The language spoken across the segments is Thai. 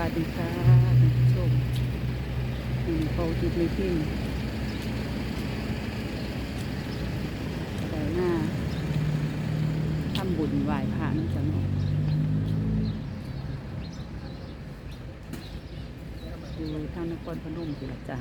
วัสดีค่ะชมนี่เขาจุดไม่พิมพ์แต่หน้าทำบุญไหว้พระนั่นจังเนอยู่ทางนครพนมสิละจ้ะ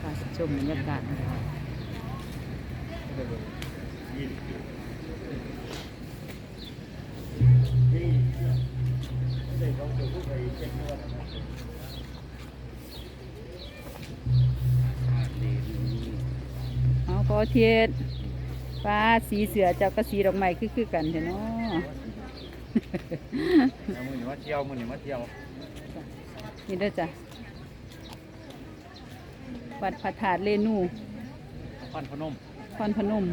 พาช มบรรยากาศนะคะเอาพอเทียดฟ้าสีเสือเจ้าก็สีดอกไม้คือคือกันเถอะเนาะเอามือนี่มาเที่ยวมือนี่มาเที่ยวนี่เด้อจ้ะ วัดพระธาตุเรนูนครพนมพรพนม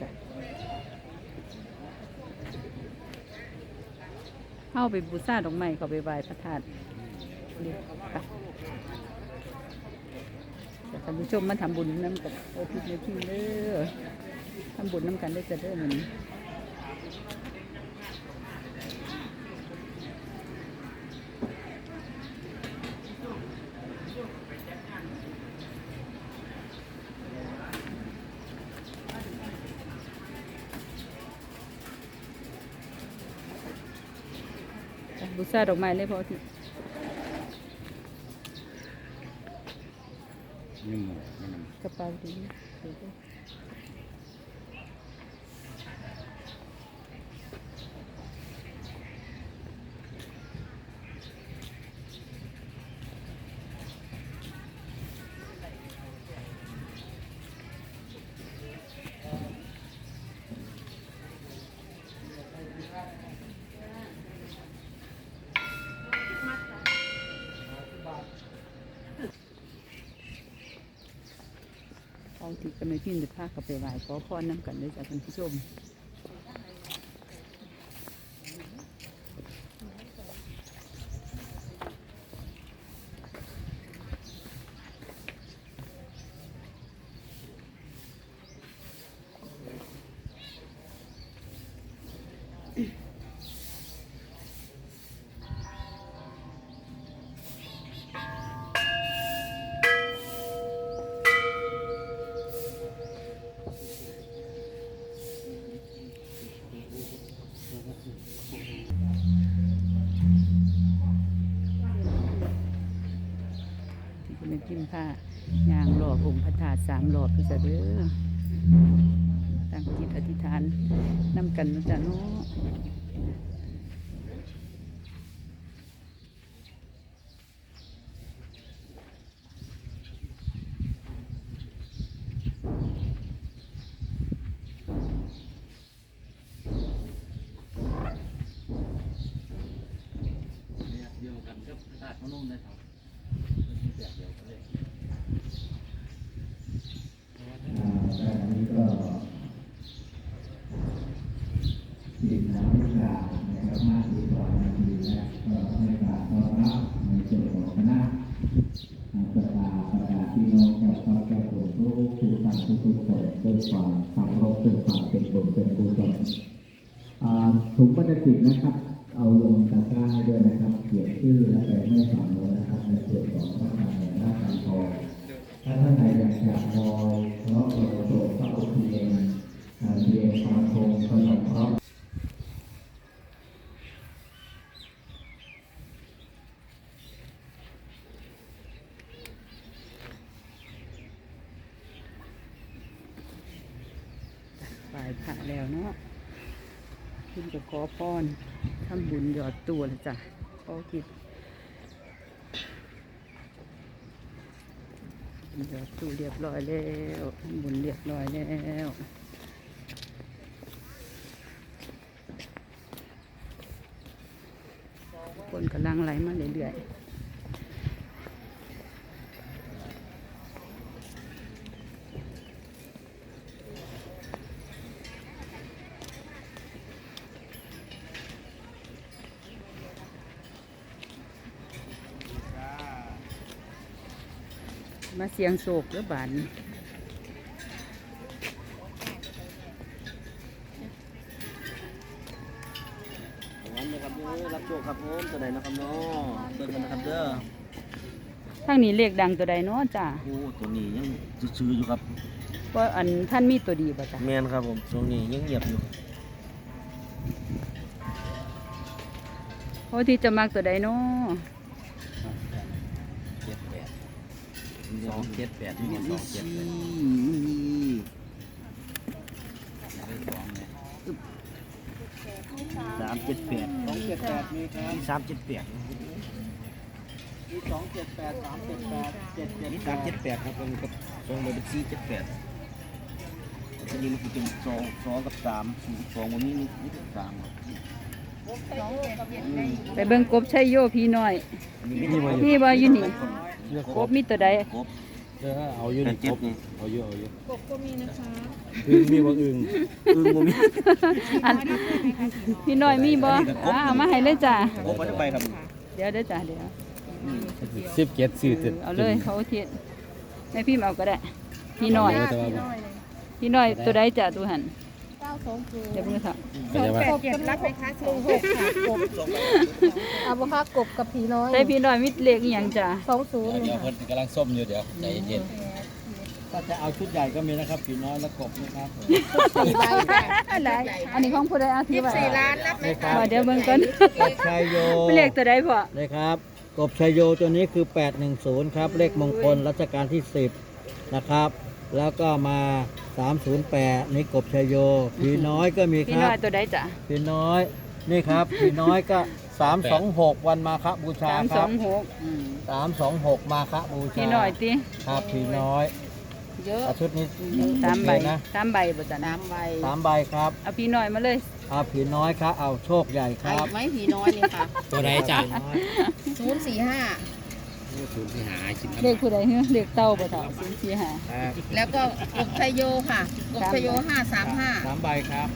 จ้ะเข้าไปบูชาดอกไม้เขาไปไหว้พระธาตุเดี๋ยวค่ะแต่ท่านผู้ชมมาทำบุญน้ำกับโอทิศในที่เด้อทำบุญน้ำกันได้อจะเด้อเหมือน บูชาดอกไม้เลยพอที่นี่นี่นกระเป๋าดี เอาที่กันในที่จะพากับไปไหว้ขอพรน้ำกันเลยจากท่านผู้ชม จะเด้อตั้งจิตอธิษฐานนำกันนะจ๊ะเนาะำเดียวกันกับพระธาตุพนมนะครับแบบเดียวกันเลย แต่อันนี้ก็สิบน้ำวิชานะครับมากที่ก่อนนาทีและก็ให้การต้อนรับในส่วนของคณะประกาศประกาศที่น้องกับพ่อแก่ผมทุกทุกท่านทุกทุกคนด้วยความ เป็นฝาเป็นบุญเป็นกุศลอ่าถุงพลาสติกนะครับ เอาลงตะกร้าด้วยนะครับ เขียนชื่อและแปะไม่ฝังเลยนะครับในส่วนของพระธรรมในหน้าการทองถ้าท่านใดอยากจะลอยเพราะเราโปรดพระอุทิเองเรียนความคงขนมเพราะ ไหว้พระแล้วเนาะ ขึ้นกับขอพรทำบุญหยอดตัวเลยจ้ะขอคิดหยอดตู้เรียบร้อยแล้วทำบุญเรียบร้อยแล้วคนกำลังไหลมาเรื่อยๆ มาเสียงโศกหรือบานวันนะครับเด้อรับโชคครับผมตัวไหนนะครับเนาะตัวกันนะครับเด้อทางนี้เลขดังตัวใดเนาะจ้าโอ้ตัวนี้ยังซื้อๆอยู่ครับเพราะอันท่านมีตัวดีป่ะจ้ะแมนครับผมช่วงนี้ยังเงียบอยู่เพราะที่จะมักตัวใดเนาะ สองเจ็ดแปดมีสองเจ็ดสามเจ็ดแปดสองเจ็ดแปดมีครับสามเจ็ดแปดมีสองเจ็ดแปดสามเจ็ดแปดเจ็ดเจ็ดนี่สามเจ็ดแปดครับมันกับสองเลยเป็นสี่เจ็ดแปดทีนี้มันคือเป็นสองสองกับสามสองวันนี้นี่เป็นสามครับไปเบิ่งกบชัยโยพี่น้อยมีที่ว่นี่ บ่อยู่นี่กบมีตัวใดกบเออเอาอยู่นี่เจ็บนี่เอาอยู่เอาอยู่กบก็มีนะคะอึงมีบ่อึงอึ้งบ่มีอันพี่น้อยมีบ่อ่าเอามาให้เลยจ้ะกบมาจะไปครับเดี๋ยวเด้อจ้ะเดี๋ยวสิบเจ็ดสี่เอเจ็ดอเอาเลยเขาเทียนให้พี่เอาก็ได้ พี่น้อยแต่ว่าพี่น้อยตัวใดจ้ะตัวหันเก้าสองศูนย์เดี๋ยวเบิ่งค่ะก็จะว่ากบกำลังไปค้าสองหกค่ะกบเอาบ่ค่ะกบกับผีน้อยใช่พี่น้อยมีเลขอีหยังจ้ะสองศูนย์เดี๋ยวค่ะเพิ่นกำลังส้มอยู่เดี๋ยวใจเย็นถ้าจะเอาชุดใหญ่ก็มีนะครับผีน้อยและกบนะครับสี่ใบค่ะอะไรอันนี้ของผู้ใดเอาที่ว่าสี่ล้านรับไหมคะบ่เดี๋ยวเบิ่งก่อนกบชัยโยเป็นเลขตัวใดพ่อนะครับ กบชัยโยตัวนี้คือ 810 ครับ เลขมงคลรัชกาลที่ 10 นะครับ แล้วก็มา 308นี่กบชัยโยผีน้อยก็มีคพี่รัน้บอยตัวใดจ้ะผีน้อย นี่ครับผีน้อยก็326วันมาคบูชาสามคสรัอบงหกอืม326มาคบูชาพี่น้อยติครับผีน้อยเยอะอะชุดนี้สามใบโอเคนะสามใบบ่จ้ะน้ำใบสามใบครับเอาพี่น้อยมาเลยเอาผีน้อยครับเอาโชคใหญ่ครับไหมผีน้อยนี่ค่ะตัวไหนจ้ะผีน้อยศูนย์สี่ห้า ศูนย์ที่หากินเลขผู้ใดเฮ้เลขเต้าบ่เท่าศูนย์สี่ห้า ครับแล้วก็กบชยโยค่ะกบชยโยห้าสามห้าสามใบครับ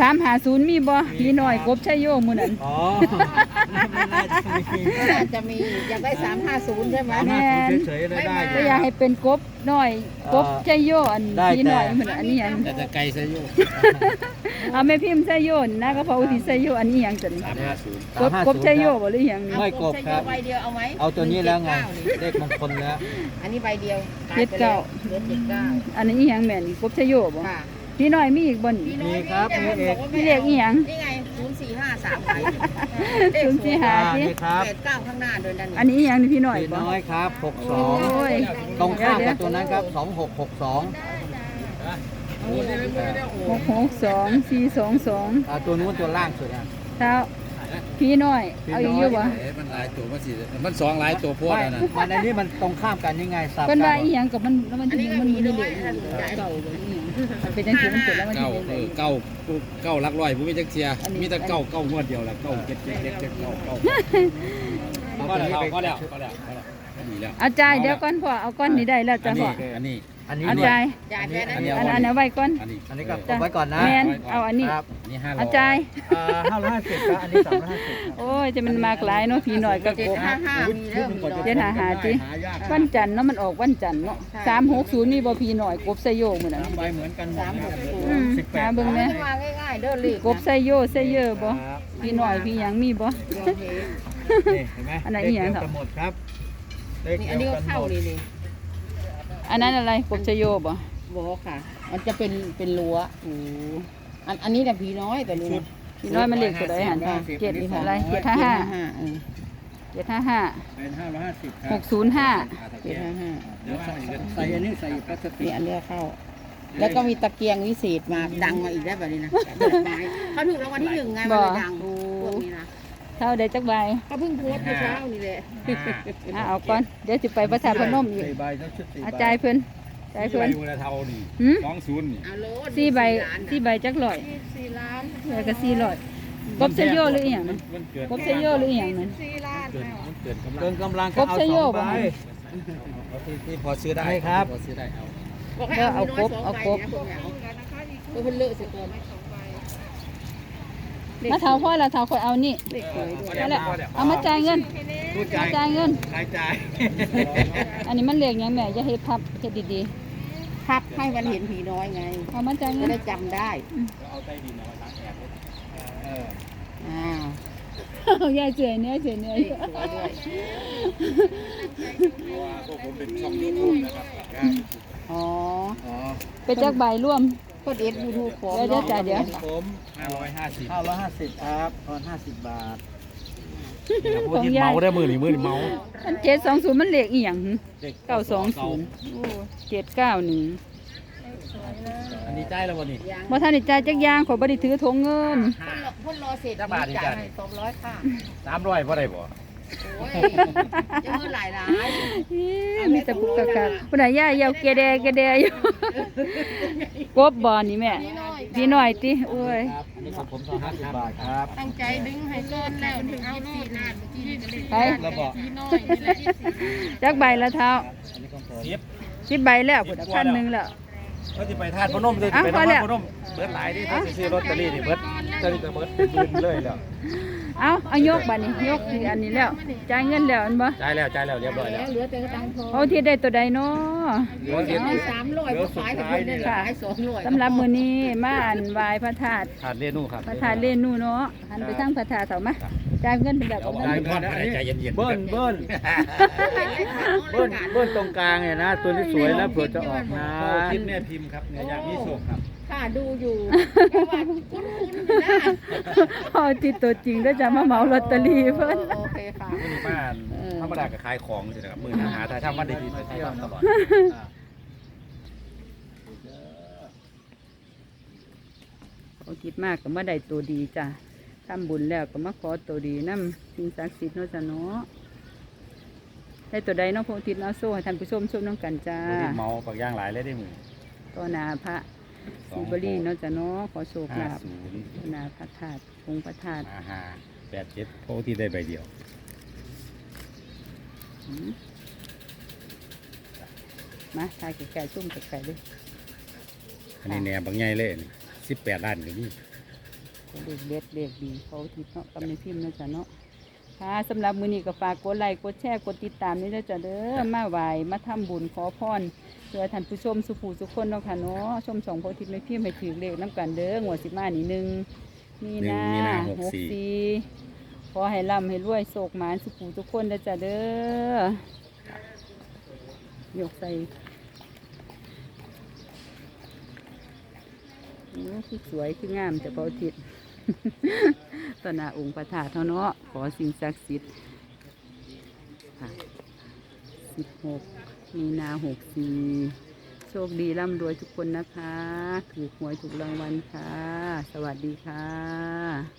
สามหาศูนย์มีบ่พี่น้อยกบชัยโยมื้อนั้นอ๋อไม่น่าจะมีน่าจะมีอยากได้สามห้าศูนย์ใช่ไหมสามารถพูดเฉยๆเลยได้ก็อยากให้เป็นกบน้อยกบชัยโยอันได้พี่น้อยแต่มื้อนั้นอันนี้หยังแต่จะไกลซะอยู่เอาแม่พิมพ์ชัยโยนนะก็พระอุทิศชัยโยอันนี้หยังจังสามห้าศูนย์กบกบชัยโยบ่หรือหยังนี่ไม่กบชัยคโยรับใบเดียวเอาไหมเอาตัวนี้แล้วไง179เลขมงคลแล้วอันนี้ใบเดียวเจ็ดเก้าเหลือเจ็ดเก้าอันนี้อีหยังแม่นกบชัยโยบ่ค่ะ พี่น้อยมีอีกบ่นี่พี่น้อยมีครับแต่มีมันเอกบอกว่าพี่เรียกอีหยังนี่ไงศูนย์สี่ห้าสามใบศูนย์สี่ห้าอ่านี่ครับแปดเก้าข้างหน้าโดยนั่นอันนี้อีหยังนี่พี่น้อยพี่บ่น้อยครับโอ้ย62ตรงข้ามกับตัวนั้นครับ2662หกหกสองสี่สองสองอ่าตัวนู้นตัวล่างสุดอะเท้าพี่น้อย เอาอีกอยู่บ่มันหลายตัวมันสิมันสองหลายตัวพวดไม่นะมันอันนี้มันตรงข้ามกันยังไงสับเพิ่นว่ากันอีหยังกับมันแล้วมันอันนี้ก็มันมีมีด้เลวยขถ้าสนใจเก่าบ่อีหยัง มันเป็นจังซี่มันเป็นแล้วมันเก้าสิเอเป็นอเก้าเก้าลักร้อยผู้มีจักเทียมีแต่เก้าเก้างวดเดียวละเก้าเจ็ดเจ็ดเจ็ดเจ็ดเก้าเก้าเอาก็ตัวแล้วนี้ไปก็แล้วก็แล้วก็แล้วดีแล้วเอาจ่ายเดี๋ยวก่อนพ่อเอาก้อนนี้ได้แล้วอัจ้ะนพ่นี้ออันนี้ อันนี้เอาเนี่ยจ่ายจ่ายแค่นั้นอันนี้ อันอันเอาไว้ก่อนอันนี้อันนี้ก็เอาไว้ก่อนนะแม่นเอาอันนี้ครับอันนี้ห้าร้อยเอาจ่ายอ่า550ครับอันนี้350ครับโอ้ยจะมันมากหลายเนาะพี่น้อยก็เจ็กดบห้าห้ามีเรื่องมีน้อยเจ็ดหาหาจิวันจันทร์เนาะมันออกวันจันทร์เนาะ360มีบ่พี่น้อยกบไซโยมื้อนั้นสามใบเหมือนกันหมดสามหกศูนอืย์มสิบแปหาดเบิ่งแม่ขึ้นมาง่ายๆเด้อรีบกบไซโยไซเยอบ่พี่น้อยพี่หยังมีบ่ นี่เห็นไหมอันไหนอีกอย่างเลขครับเดียวกันหมดครับเลขนี่เดีอันนี้ยวก็กันหเข้ามดนี่นี่ อันนั้นอะไรกบไซโยบ่บอกค่ะ มันจะเป็นเป็นรั้วโอ้อันอันนี้แต่ผีน้อยแต่นี่นะพี่น้อยมันเลขตัวใดหั่นเจ็ดนี่อะไร755เจ็ดห้าห้าเออ755เป็น550ครับหกศูนย์ห้าเจ็ดห้าห้าเดี๋ยวใส่ใส่อันนี้ใส่พลาสตินี่กอันเนี้ยเข้า แล้วก็มีตะเกียงวิเศษมาดังมาอีกได้แบบนี้นะดอกไม้เขาถูกรางวัลที่หนึ่งไงมันเลยดังพวกนี้นะ เท่าใดจักใบเขาเพิ่งโพสต์เมื่อเช้านี่แหละอะเอาก่อนเดี๋ยวสิไปประชาพนมอีกสี่ใบต้องชุดสี่อาใบจายเพิ่นจ่ายใบเพิ่นมูลเท่านี่หืม สองศูนย์นี่เอาโลดสี่ใบล้านสี่ใบจักร้อยสี่ล้านแล้วก็สี่ร้อยกบไซโยหรืออีหยังนั้นมันเกิดกบไซโยหรืออีหยังนั้นสี่ล้านเกิดมันเกิดกำลัเกิงนกำลังกบเอาชะโยสองบ่ใบเอาที่ที่พอซื้อได้ใช่ครับ พอซื้อได้เอา บอกให้เดี๋ยวเอาเอามีน้อยครบสองเอาใบครบนะพวกเนี่ยเอาเพิ่นเลอะสิตัว มาเท่าพ่อละเท่าคอยเอานี่เด็กเคยด้วยนั่นแหละเอามาจ่ายเงินพูดมาจ่ายจ่ายเงินใครจ่ายอันนี้มันเลขหยังแม่อย่าเฮ็ดพับเฮ็ดดีพับให้มันเห็นผีน้อยไงๆเอามาจ่ายเงิจะนได้จำได้เอออ้าวเอายายเจ๋ยเนี่ยเจ๋ยเนี่ยเลขสวยด้วยพวกผมเป็นช่องยูทูบนะครับอ๋ออ๋อไปจักใบร่วม ก็เอ็ดยูทูบของเดี๋ยวๆจ่ายเดี๋ยวผมห้าร้อยห้าสิบห้าร้อยห้าสิบครับตอนห้าสิบบาทของยายเมาได้มือหรือมือเมามันเจ็ดสองศูนย์มันเลขอีหยังหึเก้าสองศูนย์เจ็ดเก้าหนึ่งอันนี้ใจแล้ววันนี้บ่ทันได้จ่ายจักอย่างขอยบ่ได้ถือถุงเงินพ่นรอเสร็จจ้าบาทนี่จ่าจ้ะยให้สองร้อยค่ะสามร้อยพอได้บ่ โอ้ยจะเมื่อหลายร้ายอี๋มีแต่ปุกกะกะผู้ใดย่ายาวเกแดเกแดอยู่กบบ่นี่แม่พี่น้อยติโอ้ยครับอันนี้ของผมสองห้าสิบบาทครับตั้งใจดึงให้ก้อนแล้วถึงเอาสี่ล้านที่นี่ก็เลยไปแล้วบอกพี่น้อยนี่แหละจักใบละเท้าอันนี้ของผมสิบใบแล้วพุ่นพันหนึงแล้ว เขาจะไปทาดพนมจะอะไปพอทาแล้ดวพนมเบิดหลายดิถ้าจะซื้อลอตเตอรี่นี่เบิดตอนนี้ก็เบิดเป็นหมื่นเลยแล้วเอาเอายกบัดนี้ยกที่อันนี้แล้วจ่ายเงินแล้วอันบ่จ่ายแล้วจ่ายแล้วเรียบร้อยแล้วเหลือแต่ตังค์ทองเอาที่ได้ตัวใดเนาะเหลือเงินเอาสามร้อยก็ขายแต่คนได้ขายสองร้อยสำหรับมื้อนี้มาอันไหว้พระธาตุขาดเรนูครับพระธาตุเลนูเนาะหันไปทางพระธาตุเถามา จ่ายเงินเป็นแบบเอานั้นได้เบิ้ลใจเย็นๆเบิ้ลเบิ้ลเบิ้ลเบิ้ลตรงกลางเนี่ยนะ ตัวนี้สวยนะเผื่อจะออกนะทิพเนี่ยพิมพ์ครับเนี่ยอยากมีโชคครับ ค่ะดูอยู่แต่ว่าคุ้นๆนะเอาที่ตัวจริงก็จะมาเหมาลอตเตอรี่เพิ่นโอเคค่ะ มือบ้านธรรมดาก็ขายของใช่ไหมครับมือหาถ่ายทำวันดีๆไปเที่ยวตลอดเอาคิดมากก็มาได้ตัวดีจ้ะ ทำบุญแล้วก็มาขอตัวดีนำสิ่งศักดิ์สิทธิ์เนาะจ้ะเนาะได้ตัวใดเนาะพระอุทิศเนาะโซ่ให้ท่านผู้ชมชมน้องกันจ้าเมาปากย่างหลายเลยได้มือต่อหนาพระศิบรีเนาะจ้ะเนาะขอโชคห้าลาภศูนย์ต่อหนาพระธาตุองค์พระธาตุห้าห้าแปดเจ็ดโพที่ได้ใบเดียวอืมมาทายไก่ๆชุ่มไก่ๆเลยอันนี้แหนบางใหญ่เลยสิบแปดล้านก็มี เด็กเด็ดเด็กดีเขาทิศเนาะกำในพิมพ์เนาะจ้ะเนาะค่ะสำหรับมือนี้ก็ฝากกดไลค์กดแชร์กดติดตามนี่เด้อจ้ะเด้อมาไหวมาทำบุญขอพรเพื่อท่านผู้ชมสุผู้สุคนเนาะค่ะเนาะชมสองโพธิ์ทิศในพิมพ์ให้ถือเลขน้ำกันเด้องวสิมานี่หนึ่งมีนาหกสี่ขอให้ร่ำให้รวยโศกหมานสุผู้ทุคนเด้อจ้ะเด้อยกใส่โอ้คือสวยคืองามแต่พอทิศ ต่อหน้าองค์พระธาตุเท่าเนาะขอสิ่งศักดิ์สิทธิ์ค่ะสิบหกมีนาหกสี่โชคดีร่ำรวยทุกคนนะคะถูกหวยถูกรางวัลค่ะ สวัสดีค่ะ